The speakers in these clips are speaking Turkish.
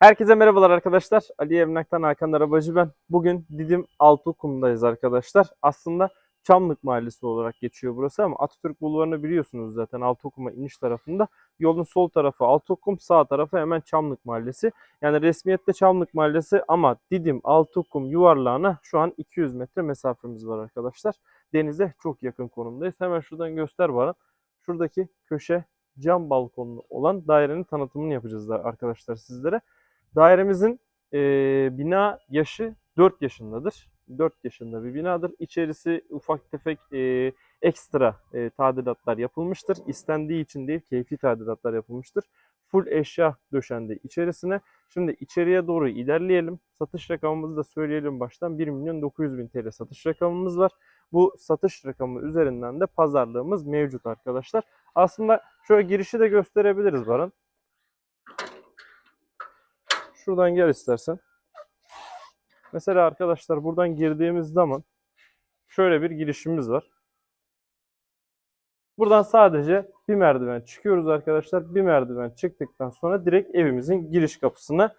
Herkese merhabalar arkadaşlar. Ali Emlak'tan Hakan Arabacı ben. Bugün Didim Altıokum'dayız arkadaşlar. Aslında Çamlık Mahallesi olarak geçiyor burası ama Atatürk Bulvarı'nı biliyorsunuz zaten Altıokum'a iniş tarafında. Yolun sol tarafı Altıokum, sağ tarafı hemen Çamlık Mahallesi. Yani resmiyette Çamlık Mahallesi ama Didim Altıokum yuvarlağına şu an 200 metre mesafemiz var arkadaşlar. Denize çok yakın konumdayız. Hemen şuradan göster bana. Şuradaki köşe cam balkonlu olan dairenin tanıtımını yapacağız da arkadaşlar sizlere. Dairemizin e, bina yaşı 4 yaşındadır. 4 yaşında bir binadır. İçerisi ufak tefek e, ekstra e, tadilatlar yapılmıştır. İstendiği için değil, keyfi tadilatlar yapılmıştır. Full eşya döşendi içerisine. Şimdi içeriye doğru ilerleyelim. Satış rakamımızı da söyleyelim baştan. 1 milyon 900 bin TL satış rakamımız var. Bu satış rakamı üzerinden de pazarlığımız mevcut arkadaşlar. Aslında şöyle girişi de gösterebiliriz Baran. Şuradan gel istersen. Mesela arkadaşlar buradan girdiğimiz zaman şöyle bir girişimiz var. Buradan sadece bir merdiven çıkıyoruz arkadaşlar. Bir merdiven çıktıktan sonra direkt evimizin giriş kapısına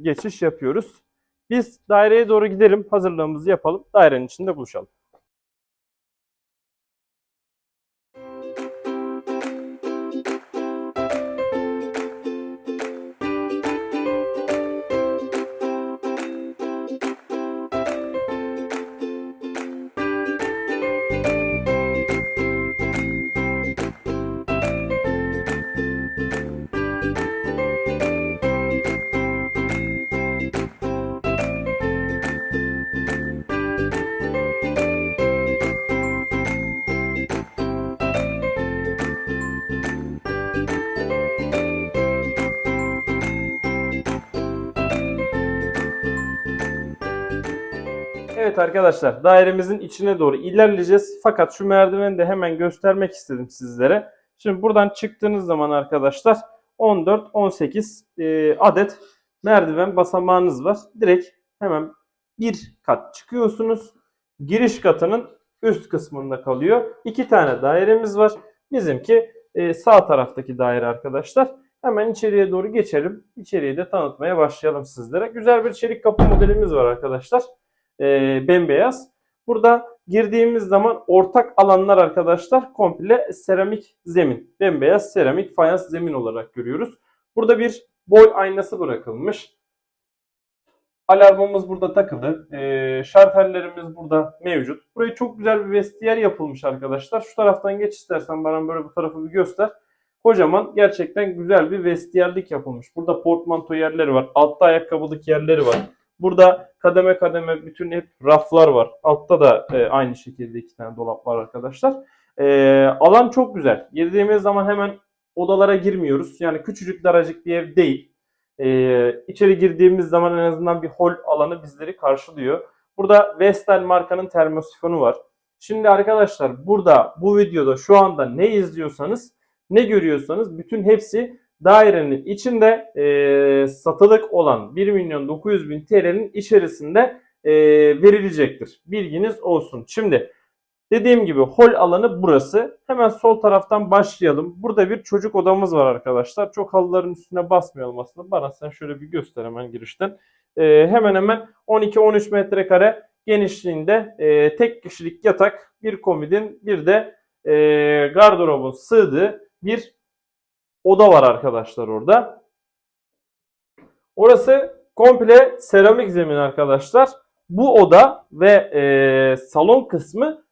geçiş yapıyoruz. Biz daireye doğru gidelim. Hazırlığımızı yapalım. Dairenin içinde buluşalım. Evet arkadaşlar dairemizin içine doğru ilerleyeceğiz. Fakat şu merdiveni de hemen göstermek istedim sizlere. Şimdi buradan çıktığınız zaman arkadaşlar 14-18 e, adet merdiven basamağınız var. Direkt hemen bir kat çıkıyorsunuz. Giriş katının üst kısmında kalıyor. İki tane dairemiz var. Bizimki e, sağ taraftaki daire arkadaşlar. Hemen içeriye doğru geçelim. İçeriği de tanıtmaya başlayalım sizlere. Güzel bir çelik kapı modelimiz var arkadaşlar e, bembeyaz. Burada girdiğimiz zaman ortak alanlar arkadaşlar komple seramik zemin. Bembeyaz seramik fayans zemin olarak görüyoruz. Burada bir boy aynası bırakılmış. Alarmımız burada takılı. E, şartellerimiz burada mevcut. Buraya çok güzel bir vestiyer yapılmış arkadaşlar. Şu taraftan geç istersen bana böyle bu tarafı bir göster. Kocaman gerçekten güzel bir vestiyerlik yapılmış. Burada portmanto yerleri var. Altta ayakkabılık yerleri var. Burada kademe kademe bütün hep raflar var. Altta da e, aynı şekilde iki tane dolap var arkadaşlar. E, alan çok güzel. Girdiğimiz zaman hemen odalara girmiyoruz. Yani küçücük daracık bir ev değil. E, içeri girdiğimiz zaman en azından bir hol alanı bizleri karşılıyor. Burada Vestel markanın termosifonu var. Şimdi arkadaşlar burada bu videoda şu anda ne izliyorsanız ne görüyorsanız bütün hepsi dairenin içinde e, satılık olan 1 milyon 900 bin TL'nin içerisinde e, verilecektir. Bilginiz olsun. Şimdi dediğim gibi hol alanı burası. Hemen sol taraftan başlayalım. Burada bir çocuk odamız var arkadaşlar. Çok halıların üstüne basmayalım aslında. Bana sen şöyle bir göster hemen girişten. E, hemen hemen 12-13 metrekare genişliğinde e, tek kişilik yatak, bir komodin, bir de e, gardırobun sığdığı bir oda var arkadaşlar orada. Orası komple seramik zemin arkadaşlar. Bu oda ve e, salon kısmı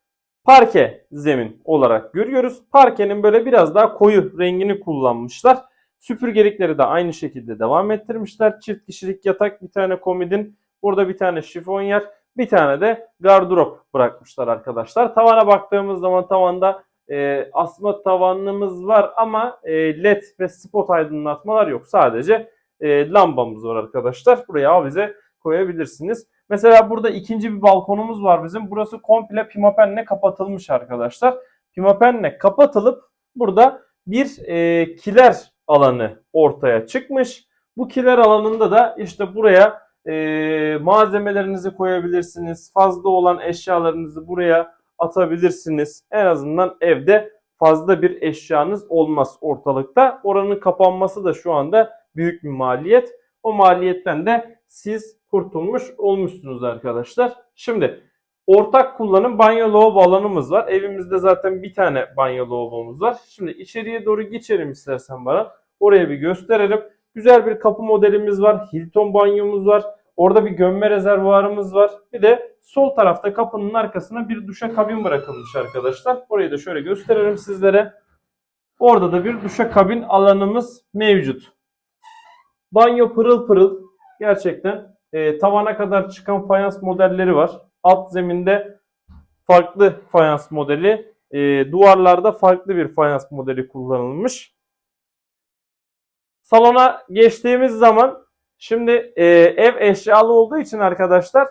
parke zemin olarak görüyoruz. Parkenin böyle biraz daha koyu rengini kullanmışlar. Süpürgelikleri de aynı şekilde devam ettirmişler. Çift kişilik yatak, bir tane komodin, burada bir tane şifonyer, bir tane de gardırop bırakmışlar arkadaşlar. Tavana baktığımız zaman tavanda e, asma tavanımız var ama e, led ve spot aydınlatmalar yok. Sadece e, lambamız var arkadaşlar. Buraya avize koyabilirsiniz. Mesela burada ikinci bir balkonumuz var bizim. Burası komple pimapenle kapatılmış arkadaşlar. Pimapenle kapatılıp burada bir e, kiler alanı ortaya çıkmış. Bu kiler alanında da işte buraya e, malzemelerinizi koyabilirsiniz. Fazla olan eşyalarınızı buraya atabilirsiniz. En azından evde fazla bir eşyanız olmaz ortalıkta. Oranın kapanması da şu anda büyük bir maliyet. O maliyetten de siz kurtulmuş olmuşsunuz arkadaşlar. Şimdi ortak kullanım banyo lavabo alanımız var. Evimizde zaten bir tane banyo lavabomuz var. Şimdi içeriye doğru geçelim istersen bana. Oraya bir gösterelim. Güzel bir kapı modelimiz var. Hilton banyomuz var. Orada bir gömme rezervuarımız var. Bir de sol tarafta kapının arkasına bir duşa kabin bırakılmış arkadaşlar. Orayı da şöyle gösterelim sizlere. Orada da bir duşa kabin alanımız mevcut. Banyo pırıl pırıl. Gerçekten e, tavana kadar çıkan fayans modelleri var. Alt zeminde farklı fayans modeli, e, duvarlarda farklı bir fayans modeli kullanılmış. Salona geçtiğimiz zaman şimdi e, ev eşyalı olduğu için arkadaşlar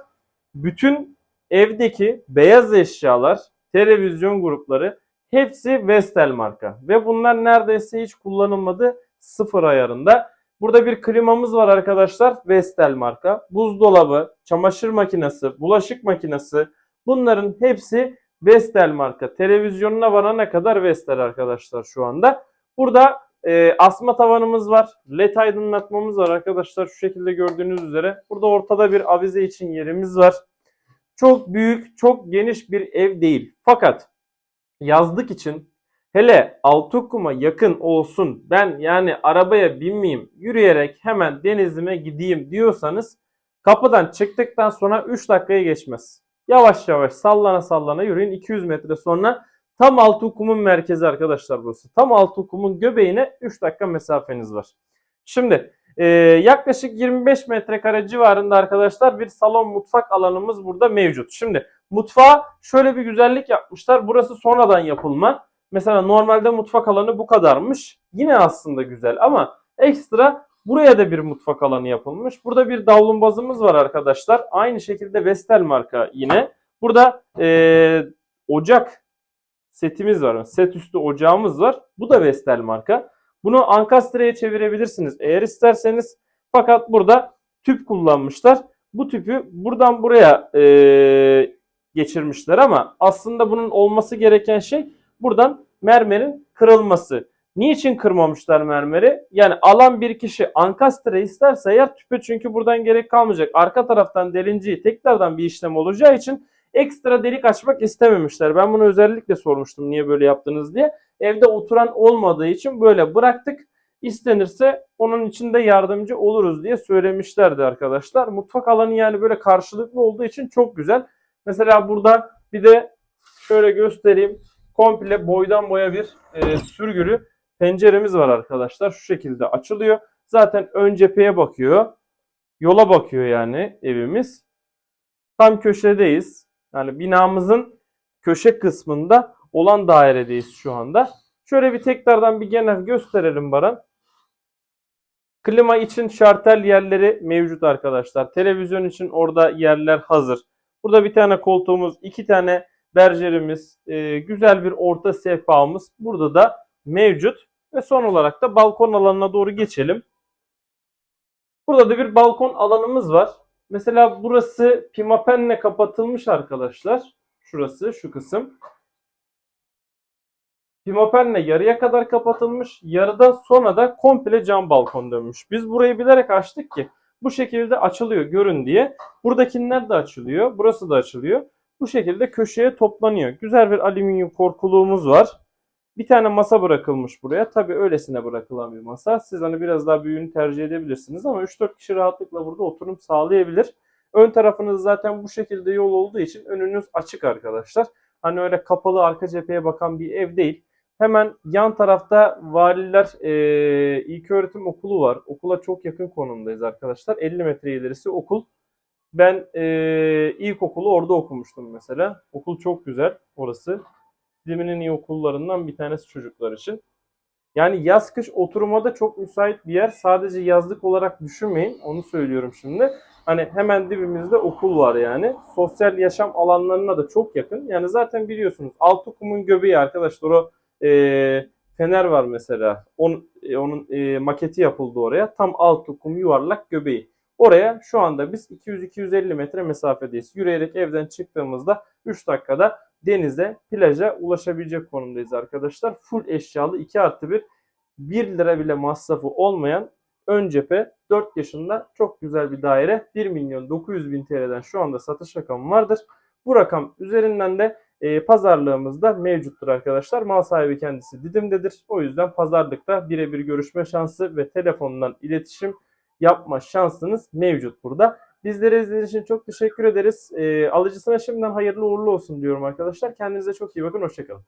bütün evdeki beyaz eşyalar, televizyon grupları hepsi Vestel marka ve bunlar neredeyse hiç kullanılmadı sıfır ayarında. Burada bir klimamız var arkadaşlar Vestel marka. Buzdolabı, çamaşır makinesi, bulaşık makinesi bunların hepsi Vestel marka. Televizyonuna varana kadar Vestel arkadaşlar şu anda. Burada e, asma tavanımız var. LED aydınlatmamız var arkadaşlar şu şekilde gördüğünüz üzere. Burada ortada bir avize için yerimiz var. Çok büyük, çok geniş bir ev değil. Fakat yazlık için hele Altıokuma yakın olsun ben yani arabaya binmeyeyim yürüyerek hemen denizime gideyim diyorsanız kapıdan çıktıktan sonra 3 dakikaya geçmez. Yavaş yavaş sallana sallana yürüyün 200 metre sonra tam Altıokum'un merkezi arkadaşlar burası. Tam Altıokum'un göbeğine 3 dakika mesafeniz var. Şimdi ee, yaklaşık 25 metrekare civarında arkadaşlar bir salon mutfak alanımız burada mevcut. Şimdi mutfağa şöyle bir güzellik yapmışlar. Burası sonradan yapılma. Mesela normalde mutfak alanı bu kadarmış. Yine aslında güzel ama ekstra buraya da bir mutfak alanı yapılmış. Burada bir davlumbazımız var arkadaşlar. Aynı şekilde Vestel marka yine. Burada ee, ocak setimiz var. Set üstü ocağımız var. Bu da Vestel marka. Bunu ankastre'ye çevirebilirsiniz eğer isterseniz. Fakat burada tüp kullanmışlar. Bu tüpü buradan buraya e, geçirmişler ama aslında bunun olması gereken şey buradan mermerin kırılması. Niçin kırmamışlar mermeri? Yani alan bir kişi ankastre isterse eğer tüpe çünkü buradan gerek kalmayacak. Arka taraftan delinciyi tekrardan bir işlem olacağı için ekstra delik açmak istememişler. Ben bunu özellikle sormuştum niye böyle yaptınız diye. Evde oturan olmadığı için böyle bıraktık. İstenirse onun için de yardımcı oluruz diye söylemişlerdi arkadaşlar. Mutfak alanı yani böyle karşılıklı olduğu için çok güzel. Mesela burada bir de şöyle göstereyim. Komple boydan boya bir e, sürgülü penceremiz var arkadaşlar. Şu şekilde açılıyor. Zaten ön cepheye bakıyor. Yola bakıyor yani evimiz. Tam köşedeyiz. Yani binamızın köşe kısmında olan dairedeyiz şu anda. Şöyle bir tekrardan bir genel gösterelim Baran. Klima için şartel yerleri mevcut arkadaşlar. Televizyon için orada yerler hazır. Burada bir tane koltuğumuz, iki tane berjerimiz, e, güzel bir orta sehpamız burada da mevcut. Ve son olarak da balkon alanına doğru geçelim. Burada da bir balkon alanımız var. Mesela burası pimapenle kapatılmış arkadaşlar. Şurası, şu kısım. Pimapenle yarıya kadar kapatılmış. Yarıdan sonra da komple cam balkon dönmüş. Biz burayı bilerek açtık ki bu şekilde açılıyor görün diye. Buradakiler de açılıyor. Burası da açılıyor. Bu şekilde köşeye toplanıyor. Güzel bir alüminyum korkuluğumuz var. Bir tane masa bırakılmış buraya. Tabi öylesine bırakılan bir masa. Siz hani biraz daha büyüğünü tercih edebilirsiniz ama 3-4 kişi rahatlıkla burada oturum sağlayabilir. Ön tarafınız zaten bu şekilde yol olduğu için önünüz açık arkadaşlar. Hani öyle kapalı arka cepheye bakan bir ev değil. Hemen yan tarafta valiler e, ilköğretim okulu var. Okula çok yakın konumdayız arkadaşlar. 50 metre ilerisi okul. Ben e, ilkokulu orada okumuştum mesela. Okul çok güzel orası. Dilimin iyi okullarından bir tanesi çocuklar için. Yani yaz kış oturuma da çok müsait bir yer. Sadece yazlık olarak düşünmeyin. Onu söylüyorum şimdi. Hani hemen dibimizde okul var yani. Sosyal yaşam alanlarına da çok yakın. Yani zaten biliyorsunuz Altıkum'un göbeği arkadaşlar o e, fener var mesela. Onun, e, onun e, maketi yapıldı oraya. Tam Altıkum yuvarlak göbeği. Oraya şu anda biz 200-250 metre mesafedeyiz. Yürüyerek evden çıktığımızda 3 dakikada denize, plaja ulaşabilecek konumdayız arkadaşlar. Full eşyalı 2 artı 1 1 lira bile masrafı olmayan ön cephe 4 yaşında çok güzel bir daire. 1 milyon 900 bin TL'den şu anda satış rakamı vardır. Bu rakam üzerinden de e, pazarlığımızda mevcuttur arkadaşlar. Mal sahibi kendisi Didim'dedir. O yüzden pazarlıkta birebir görüşme şansı ve telefondan iletişim yapma şansınız mevcut burada. Bizleri izlediğiniz için çok teşekkür ederiz. E, alıcısına şimdiden hayırlı uğurlu olsun diyorum arkadaşlar. Kendinize çok iyi bakın. Hoşçakalın.